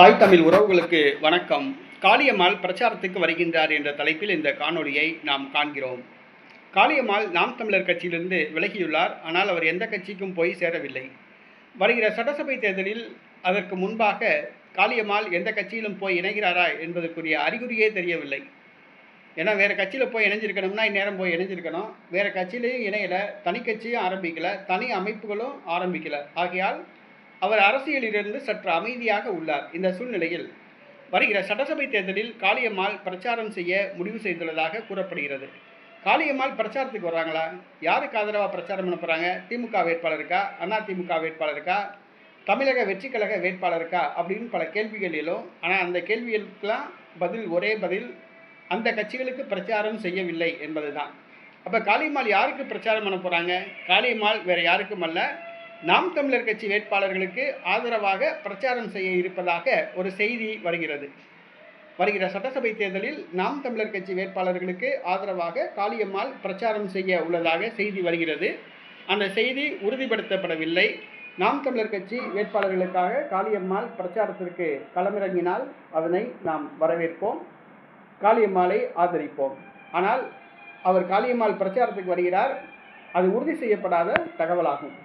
தாய் தமிழ் உறவுகளுக்கு வணக்கம். காளியம்மாள் பிரச்சாரத்துக்கு வருகின்றார் என்ற தலைப்பில் இந்த காணொளியை நாம் காண்கிறோம். காளியம்மாள் நாம் தமிழர் கட்சியிலிருந்து விலகியுள்ளார். ஆனால் அவர் எந்த கட்சிக்கும் போய் சேரவில்லை. வருகிற சட்டசபை தேர்தலில் அதற்கு முன்பாக காளியம்மாள் எந்த கட்சியிலும் போய் இணைகிறாரா என்பதற்குரிய அறிகுறியே தெரியவில்லை. ஏன்னா வேறு கட்சியில் போய் இணைஞ்சிருக்கணும்னா இந்நேரம் போய் இணைஞ்சிருக்கணும். வேறு கட்சியிலையும் இணையலை தனி கட்சியும் ஆரம்பிக்கலை தனி அமைப்புகளும் ஆரம்பிக்கலை. ஆகையால் அவர் அரசியலிலிருந்து சற்று அமைதியாக உள்ளார். இந்த சூழ்நிலையில் வருகிற சட்டசபை தேர்தலில் காளியம்மாள் பிரச்சாரம் செய்ய முடிவு செய்துள்ளதாக கூறப்படுகிறது. காளியம்மாள் பிரச்சாரத்துக்கு வர்றாங்களா? யாருக்கு ஆதரவாக பிரச்சாரம் பண்ண போகிறாங்க திமுக வேட்பாளருக்கா அண்ணா திமுக வேட்பாளருக்கா தமிழக வெற்றிக்கழக வேட்பாளருக்கா அப்படின்னு பல கேள்விகள் எழும். ஆனால் அந்த கேள்விகளுக்கெல்லாம் பதில் ஒரே பதில் அந்த கட்சிகளுக்கு பிரச்சாரம் செய்யவில்லை என்பது தான் அப்போ காளியம்மாள் யாருக்கு பிரச்சாரம் பண்ண போகிறாங்க காளியம்மாள் வேறு யாருக்கும் அல்ல. நாம் தமிழர் கட்சி வேட்பாளர்களுக்கு ஆதரவாக பிரச்சாரம் செய்ய இருப்பதாக ஒரு செய்தி வருகிறது. வருகிற சட்டசபை தேர்தலில் நாம் தமிழர் கட்சி வேட்பாளர்களுக்கு ஆதரவாக காளியம்மாள் பிரச்சாரம் செய்ய உள்ளதாக செய்தி வருகிறது. அந்த செய்தி உறுதிப்படுத்தப்படவில்லை. நாம் தமிழர் கட்சி வேட்பாளர்களுக்காக காளியம்மாள் பிரச்சாரத்திற்கு களமிறங்கினால் அதனை நாம் வரவேற்போம். காளியம்மாளை ஆதரிப்போம். ஆனால் அவர் காளியம்மாள் பிரச்சாரத்துக்கு வருகிறார். அது உறுதி செய்யப்படாத தகவலாகும்.